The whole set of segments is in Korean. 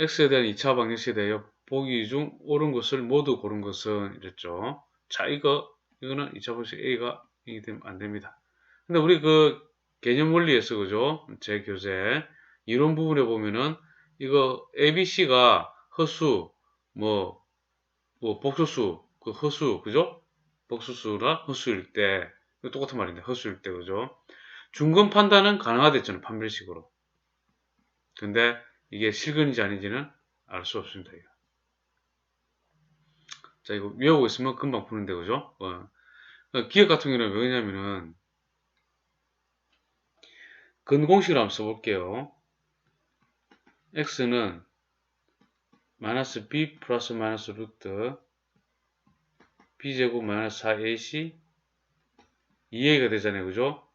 x에 대한 2차 방정식에 대하여 보기 중 옳은 것을 모두 고른 것은 이랬죠. 자, 이거, 이거는 2차 방정식 A가 이게 되면 안 됩니다. 근데 우리 그 개념 원리에서, 그죠? 제 교재, 이론 부분에 보면은 이거 ABC가 허수, 뭐, 뭐, 복수수, 그 허수, 그죠? 복수수나 허수일 때, 똑같은 말인데, 허수일 때, 그죠? 중간 판단은 가능하댔잖아요, 판별식으로. 근데 이게 실근인지 아닌지는 알 수 없습니다. 자, 이거 외우고 있으면 금방 푸는데, 그죠? 어. 어 기억 같은 경우는 왜냐면은, 근공식을 한번 써볼게요. x는 마이너스 b 플러스 마이너스 루트 b제곱 마이너스 4ac 2a가 되잖아요. 그죠?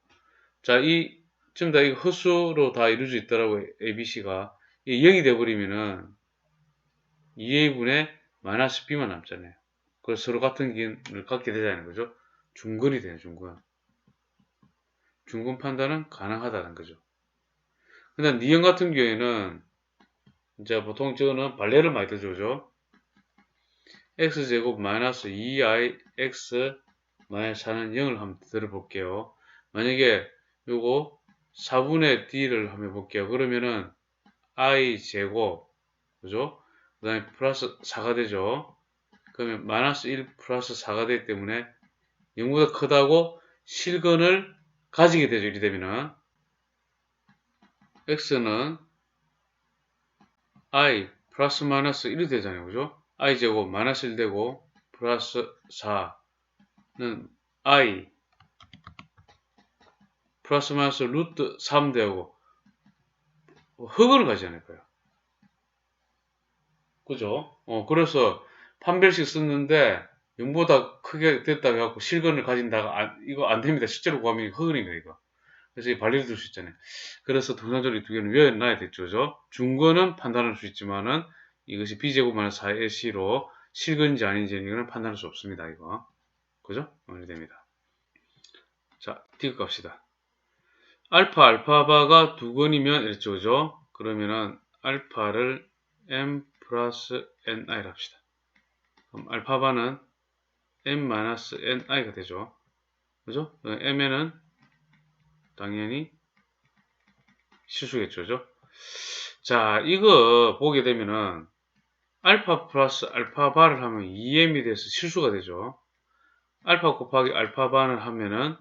자, 이, 지금 다 이거 허수로 다 이루어져 있더라고요. abc가. 이 0이 돼버리면은 2a분의 마이너스 b만 남잖아요. 그래서 서로 같은 기능을 갖게 되잖아요. 그죠? 중근이 돼요. 중근. 중근 판단은 가능하다는 거죠. 근데 니형 같은 경우에는 이제 보통 저거는 발레를 많이 들죠. x제곱 마이너스 2ix 마이너스 4는 0을 한번 들어볼게요. 만약에 요거 4분의 d를 한번 해볼게요. 그러면은 i 제곱 그죠? 그 다음에 플러스 4가 되죠. 그러면 마이너스 1 플러스 4가 되기 때문에 0보다 크다고 실근을 가지게 되죠. 이리 되면은 x는 i 플러스 마이너스 1이 되잖아요. 그죠? i 제곱 마이너스 1 되고 플러스 4는 i 플러스 마이너스 루트 3 되고 흑을 가지 않을까요? 그죠? 어, 그래서 판별식 썼는데 0보다 크게 됐다고 해갖고 실근을 가진다가 안, 이거 안 됩니다. 실제로 구하면 흑은인 거예요, 이거. 그래서 이 발리를 들수 있잖아요. 그래서 동사절 이 두 개는 외워놔야 됐죠. 그죠? 중거는 판단할 수 있지만은 이것이 b제곱 마이너스 4의 c로 실근인지 아닌지 이거는 판단할 수 없습니다. 이거. 그죠? 마무리됩니다. 자, 디귿 갑시다. 알파, 알파바가 두 건이면 이랬죠. 그죠? 그러면은 알파를 m 플러스 ni를 합시다. 그럼 알파바는 m-ni가 되죠. 그죠? m에는 당연히 실수겠죠. 그죠? 자, 이거 보게 되면은 알파 플러스 알파 바를 하면 2m이 돼서 실수가 되죠. 알파 곱하기 알파 바를 하면은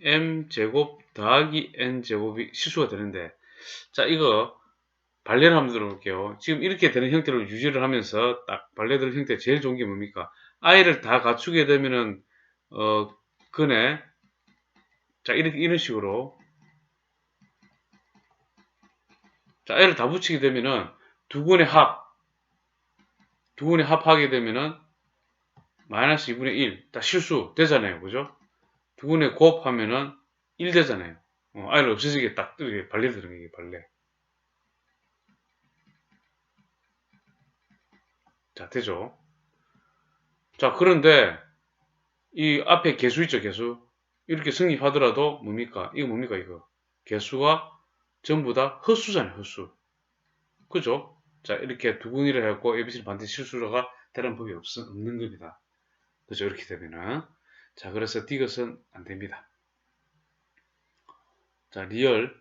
m제곱 더하기 n제곱이 실수가 되는데 자, 이거 발레를 한번 들어볼게요. 지금 이렇게 되는 형태로 유지를 하면서 딱 발레들 형태 제일 좋은 게 뭡니까? i를 다 갖추게 되면은 어 근에 자, 이렇게, 이런 식으로. 자, L을 다 붙이게 되면은 두 군의 합, 두 군의 합하게 되면은 마이너스 2분의 1, 다 실수 되잖아요. 그죠? 두 군의 곱하면은 1 되잖아요. 어, R을 없애지게 딱, 이게 발레 들어간 게 발레. 자, 되죠? 자, 그런데 이 앞에 개수 있죠, 개수. 이렇게 성립하더라도 뭡니까? 이거 뭡니까 이거? 개수가 전부 다 헛수잖아요. 헛수. 그죠? 자 이렇게 두근이를 해갖고 ABC는 반드시 실수가 되는 법이 없, 없는 겁니다. 그죠? 이렇게 되면은 자 그래서 디귿은 안 됩니다. 자 리얼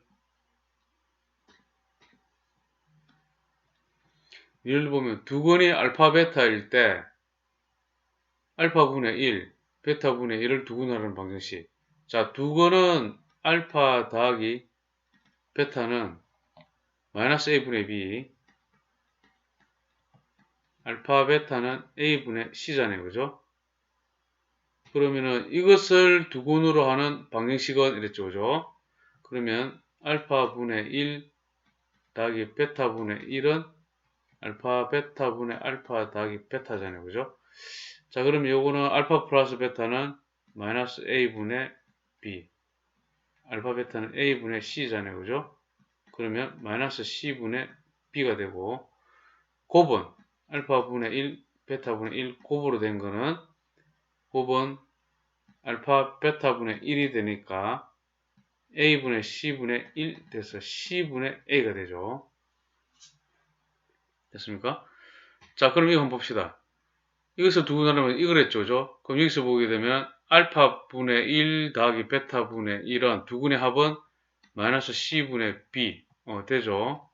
리얼 보면 두근이 알파 베타일 때 알파분의 1, 베타분의 1을 두근하는 방정식 자, 두거는 알파 더하기 베타는 마이너스 a분의 b 알파 베타는 a분의 c잖아요. 그죠? 그러면은 이것을 두근으로 하는 방정식은 이랬죠. 그죠? 그러면 알파분의 1 더하기 베타분의 1은 알파 베타분의 알파 더하기 베타잖아요. 그죠? 자, 그러면 요거는 알파 플러스 베타는 마이너스 a분의 B 알파 베타는 A분의 C잖아요. 그죠? 그러면 마이너스 C분의 B가 되고 곱은 알파분의 1, 베타분의 1 곱으로 된 거는 곱은 알파 베타분의 1이 되니까 A분의 C분의 1 돼서 C분의 A가 되죠. 됐습니까? 자, 그럼 이거 한번 봅시다. 이것을 두고 나누면 이걸 했죠, 그죠? 그럼 여기서 보게 되면 알파 분의 1 더하기 베타 분의 1은 두근의 합은 마이너스 c분의 b 어, 되죠?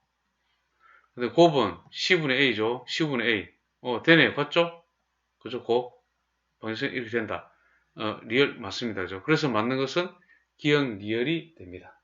근데 곱은 c분의 a죠? c분의 a 어, 되네요. 맞죠? 그죠? 곱 방식 이렇게 된다. 어, 리얼 맞습니다. 그죠? 그래서 맞는 것은 기억 리얼이 됩니다.